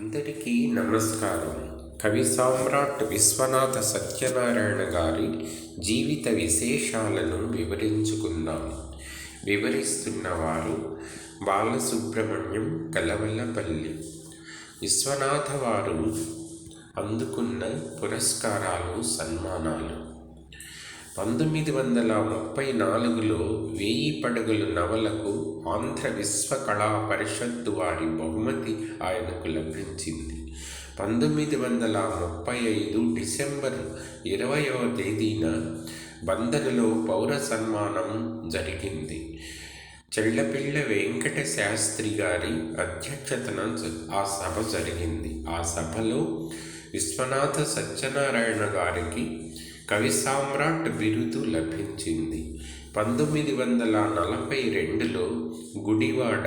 అందరికీ నమస్కారం. కవి సామ్రాట్ విశ్వనాథ సత్యనారాయణ గారి జీవిత విశేషాలను వివరించుకుందాం. వివరిస్తున్నవారు బాలసుబ్రహ్మణ్యం కలవలపల్లి. విశ్వనాథ వారు అందుకున్న పురస్కారాలు సన్మానాలు. పంతొమ్మిది వందల ముప్పై నాలుగులో వేయి పడగలు నవలకు ఆంధ్ర విశ్వ కళా పరిషత్తు వారి బహుమతి ఆయనకు లభించింది. పంతొమ్మిది వందల ముప్పై ఐదు డిసెంబర్ ఇరవయవ తేదీన బందరులో పౌర సన్మానం జరిగింది. చెళ్ళపిల్ల వెంకట శాస్త్రి గారి అధ్యక్షతన ఆ సభ జరిగింది. ఆ సభలో విశ్వనాథ సత్యనారాయణ గారికి కవి సామ్రాట్ బిరుదు లభించింది. పంతొమ్మిది వందల నలభై రెండులో గుడివాడ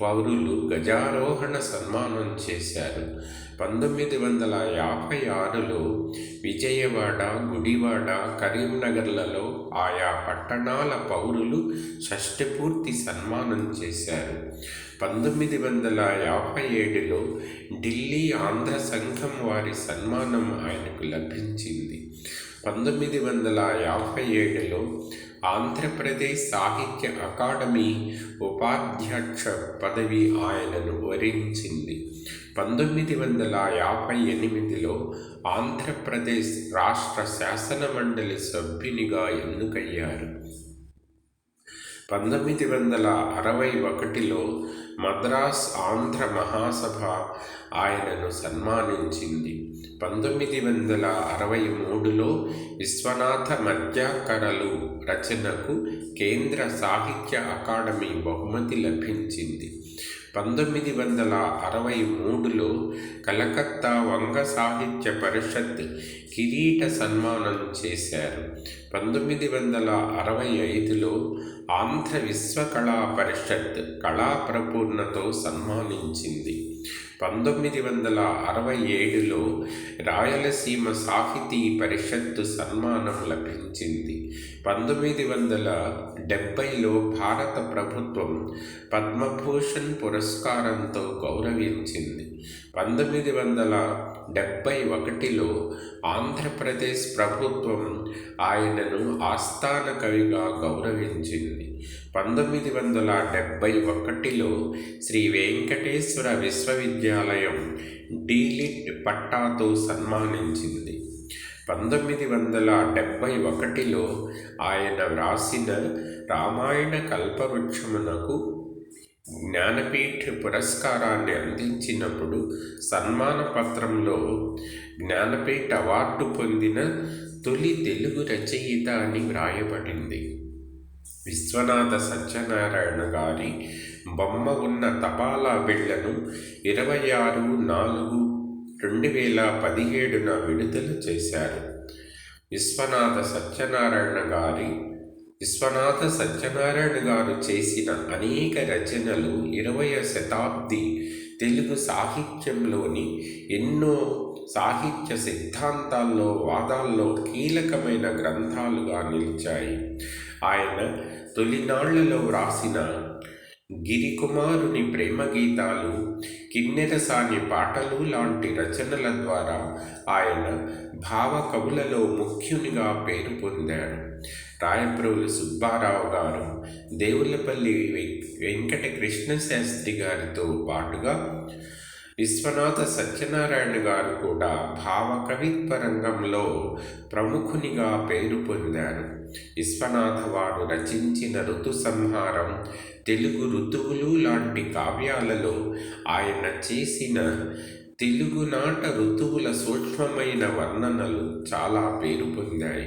పౌరులు గజారోహణ సన్మానం చేశారు. పంతొమ్మిది వందల యాభై ఆరులో విజయవాడ గుడివాడ కరీంనగర్లలో ఆయా పట్టణాల పౌరులు షష్ఠపూర్తి సన్మానం చేశారు. పంతొమ్మిది వందల యాభై ఏడులో ఢిల్లీ ఆంధ్ర సంఘం వారి సన్మానం ఆయనకు లభించింది. పంతొమ్మిది వందల యాభై ఏడులో ఆంధ్రప్రదేశ్ సాహిత్య అకాడమీ ఉపాధ్యక్ష పదవి ఆయనను వరించింది. పంతొమ్మిది వందల యాభై ఎనిమిదిలో ఆంధ్రప్రదేశ్ రాష్ట్ర శాసనమండలి సభ్యునిగా ఎన్నికయ్యారు. పంతొమ్మిది వందల అరవై ఒకటిలో మద్రాస్ ఆంధ్ర మహాసభ ఆయనను సన్మానించింది. పంతొమ్మిది వందల అరవై మూడులో విశ్వనాథ మధ్యాకరలు రచనకు కేంద్ర సాహిత్య అకాడమీ బహుమతి లభించింది. పంతొమ్మిది వందల అరవై మూడులో కలకత్తా వంగ సాహిత్య పరిషత్ కిరీట సన్మానం చేశారు. పంతొమ్మిది వందల అరవై ఐదులో ఆంధ్ర విశ్వకళా పరిషత్ కళాప్రపూర్ణతో సన్మానించింది. పంతొమ్మిది వందల అరవై ఏడులో రాయలసీమ సాహితీ పరిషత్తు సన్మానం లభించింది. పంతొమ్మిది వందల డెబ్భైలో భారత ప్రభుత్వం పద్మభూషణ్ పురస్కారంతో గౌరవించింది. పంతొమ్మిది వందల డెబ్బై ఒకటిలో ఆంధ్రప్రదేశ్ ప్రభుత్వం ఆయనను ఆస్థాన కవిగా గౌరవించింది. పంతొమ్మిది వందల డెబ్బై ఒకటిలో శ్రీ వెంకటేశ్వర విశ్వవిద్యాలయం డీలిట్ పట్టాతో సన్మానించింది. పంతొమ్మిది వందల డెబ్భై ఒకటిలో ఆయన వ్రాసిన రామాయణ కల్పవృక్షమునకు జ్ఞానపీఠ పురస్కారాన్ని అందించినప్పుడు సన్మాన పత్రంలో జ్ఞానపీఠ అవార్డు పొందిన తొలి తెలుగు రచయిత అని వ్రాయబడింది. విశ్వనాథ సత్యనారాయణ గారి బొమ్మ ఉన్న తపాలా బిళ్ళను ఇరవై ఆరు నాలుగు రెండు వేల పదిహేడున విడుదల చేశారు. విశ్వనాథ సత్యనారాయణ గారి విశ్వనాథ సత్యనారాయణ గారు చేసిన అనేక రచనలు ఇరవయ శతాబ్ది తెలుగు సాహిత్యంలోని ఎన్నో సాహిత్య సిద్ధాంతాల్లో వాదాల్లో కీలకమైన గ్రంథాలుగా నిలిచాయి. ఆయన తొలినాళ్ళలో వ్రాసిన గిరికుమారుని ప్రేమ గీతాలు కిన్నెరసాని పాటలు లాంటి రచనల ద్వారా ఆయన భావ కవులలో ముఖ్యునిగా పేరు పొందాడు రాయప్రోలు సుబ్బారావు గారు దేవులపల్లి వెం- వెంకట శాస్త్రి గారితో పాటుగా విశ్వనాథ సత్యనారాయణ గారు కూడా భావ కవిత్వ రంగంలో ప్రముఖునిగా పేరు పొందారు. విశ్వనాథ వారు రచించిన ఋతు సంహారం తెలుగు ఋతువులు లాంటి కావ్యాలలో ఆయన చేసిన తెలుగునాట ఋతువుల సూక్ష్మమైన వర్ణనలు చాలా పేరు పొందాయి.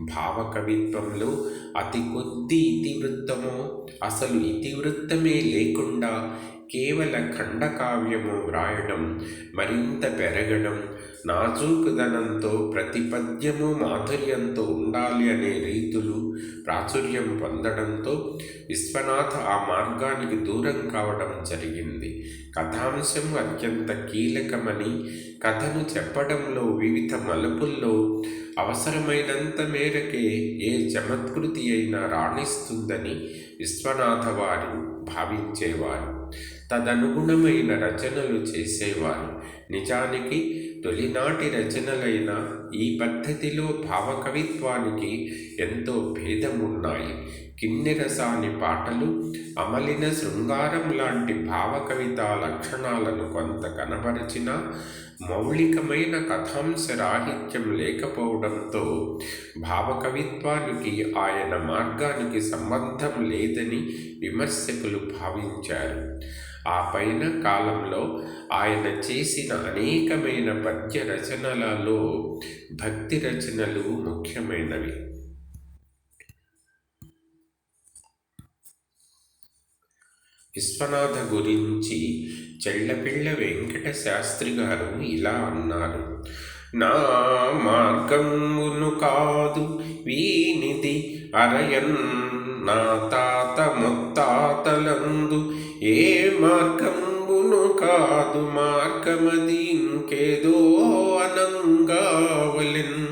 భావకవిత్వంలో అతి కొద్ది ఇతివృత్తమో అసలు ఇతివృత్తమే లేకుండా కేవల ఖండకావ్యము వ్రాయడం మరింత పెరగడం నాజూకుదనంతో ప్రతిపద్యము మాధుర్యంతో ఉండాలి అనే రీతులు ప్రాచుర్యం పొందడంతో విశ్వనాథ ఆ మార్గానికి దూరం కావడం జరిగింది. కథాంశం అత్యంత కీలకమని కథను చెప్పడంలో వివిధ మలుపుల్లో అవసరమైనంత మేరకే ఏ చమత్కృతి అయినా రాణిస్తుందని విశ్వనాథ వారు భావించేవారు. తదనుగుణమైన రచనలు చేసేవారు. నిజానికి తొలినాటి రచనలైన ఈ పద్ధతిలో భావకవిత్వానికి ఎంతో భేదమున్నాయి. కిన్నెరసాని పాటలు అమలిన శృంగారం లాంటి భావకవిత లక్షణాలను కొంత కనబరిచినా మౌలికమైన కథాంశ రాహిత్యం లేకపోవడంతో భావకవిత్వానికి ఆయన మార్గానికి సంబంధం లేదని విమర్శకులు భావించారు. ఆ పైన కాలంలో ఆయన చేసిన అనేకమైన పద్య రచనలలో భక్తి రచనలు ముఖ్యమైనవి. విశ్వనాథ గురించి చెళ్ళపిళ్ళ వెంకట శాస్త్రి గారు ఇలా అన్నారు. నా మార్గమును కాదు వీనిది అరయన్. నా తాత ముత్తాతలందు ఏ మార్గమును కాదు మార్గమది ఇంకేదో అనంగావలెన్.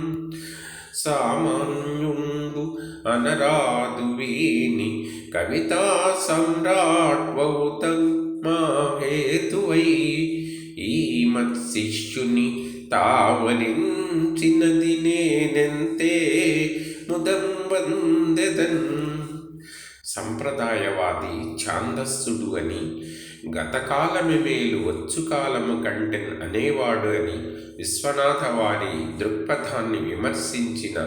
సామాన్యుండు అనరాదు వీని కవితా సమ్రాట్ మా హేతువై ఈ మత్శిష్యుని తావలించినది నేనెంతే ముదం వందెదన్ సంప్రదాయవాది ఛాందస్సుడు అని గతకాలమే మేలు వచ్చుకాలము కంటెన్ అనేవాడు అని విశ్వనాథ వారి దృక్పథాన్ని విమర్శించిన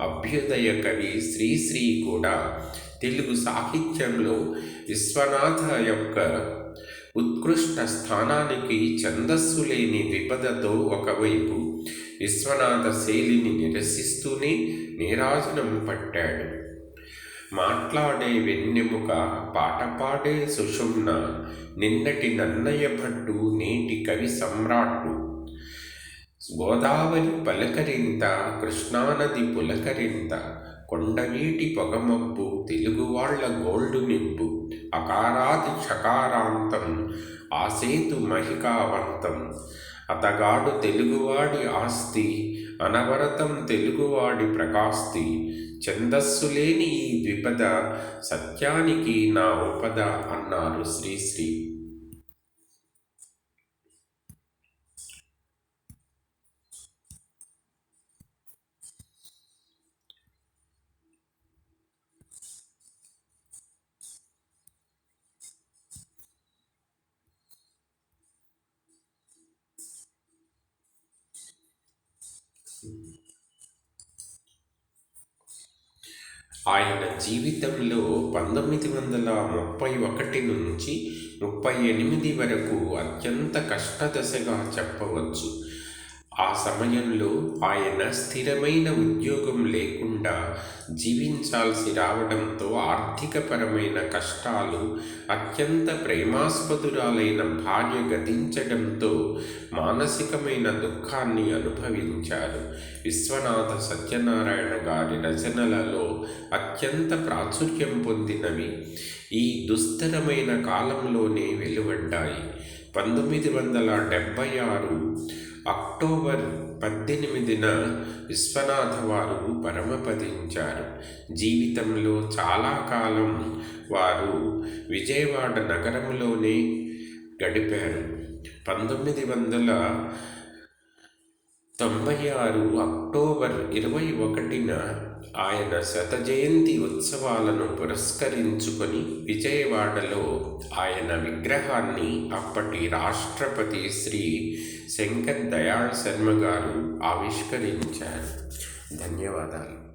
అభ్యుదయ కవి శ్రీశ్రీ కూడా తెలుగు సాహిత్యంలో విశ్వనాథ యొక్క ఉత్కృష్ట స్థానానికి ఛందస్సు లేని విపదతో ఒకవైపు విశ్వనాథ శైలిని నిరసిస్తూనే నీరాజనం పట్టాడు. మాట్లాడే వెన్నెముక పాట పాడే సుషుమ్న నిన్నటి నన్నయ్య భట్టు నేటి కవి సమ్రాట్టు. గోదావరి పలకరింత కృష్ణానది పులకరింత కొండవీటి పొగమబ్బు తెలుగువాళ్ళ గోల్డు నింపు అకారాది షకారాంతం ఆసేతు మహికావంతం. అతగాడు తెలుగువాడి ఆస్తి అనవరతం తెలుగువాడి ప్రకాస్తి. ఛందస్సు లేని ఈ ద్విపద సత్యానికి నా ఉపద అన్నారు శ్రీశ్రీ ఆయన జీవితంలో పంతొమ్మిది వందల ముప్పై ఒకటి నుంచి ముప్పై ఎనిమిది వరకు అత్యంత కష్టదశగా చెప్పవచ్చు. ఆ సమయంలో ఆయన స్థిరమైన ఉద్యోగం లేకుండా జీవించాల్సి రావడంతో ఆర్థికపరమైన కష్టాలు అత్యంత ప్రేమాస్పదురాలైన భార్య గతించడంతో మానసికమైన దుఃఖాన్ని అనుభవించారు. విశ్వనాథ సత్యనారాయణ గారి రచనలలో అత్యంత ప్రాచుర్యం పొందినవి ఈ దుస్తరమైన కాలంలోనే వెలువడ్డాయి. పంతొమ్మిది వందల డెబ్భై ఆరు అక్టోబర్ పద్దెనిమిదిన విశ్వనాథ వారు పరమపదించారు. జీవితంలో చాలా కాలం వారు విజయవాడ నగరంలోనే గడిపారు. పంతొమ్మిది వందల తొంభై ఆరు అక్టోబర్ ఇరవై ఒకటిన ఆయన శత జయంతి ఉత్సవాలను పురస్కరించుకొని విజయవాడలో ఆయన విగ్రహాన్ని అప్పటి రాష్ట్రపతి శ్రీ శంకర్ దయాళ్ శర్మ గారు ఆవిష్కరించారు. ధన్యవాదాలు.